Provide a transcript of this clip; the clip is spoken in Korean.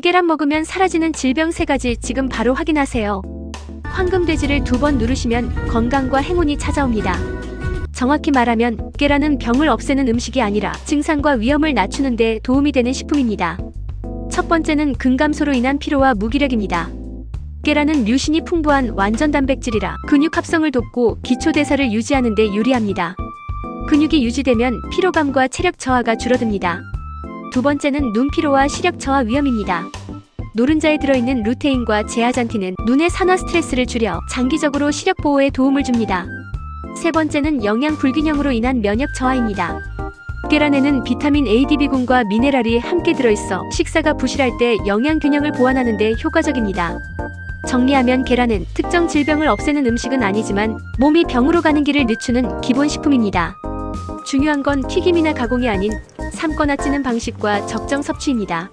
깨란 먹으면 사라지는 질병 세 가지 지금 바로 확인하세요. 황금돼지를 두 번 누르시면 건강과 행운이 찾아옵니다. 정확히 말하면 깨라는 병을 없애는 음식이 아니라 증상과 위험을 낮추는 데 도움이 되는 식품입니다. 첫 번째는 근감소로 인한 피로와 무기력입니다. 깨라는 류신이 풍부한 완전 단백질이라 근육 합성을 돕고 기초 대사를 유지하는 데 유리합니다. 근육이 유지되면 피로감과 체력 저하가 줄어듭니다. 두 번째는 눈 피로와 시력 저하 위험입니다. 노른자에 들어있는 루테인과 제아잔틴은 눈의 산화 스트레스를 줄여 장기적으로 시력 보호에 도움을 줍니다. 세 번째는 영양 불균형으로 인한 면역 저하입니다. 계란에는 비타민 A, DB군과 미네랄이 함께 들어있어 식사가 부실할 때 영양 균형을 보완하는 데 효과적입니다. 정리하면 계란은 특정 질병을 없애는 음식은 아니지만 몸이 병으로 가는 길을 늦추는 기본 식품입니다. 중요한 건 튀김이나 가공이 아닌 삶거나 찌는 방식과 적정 섭취입니다.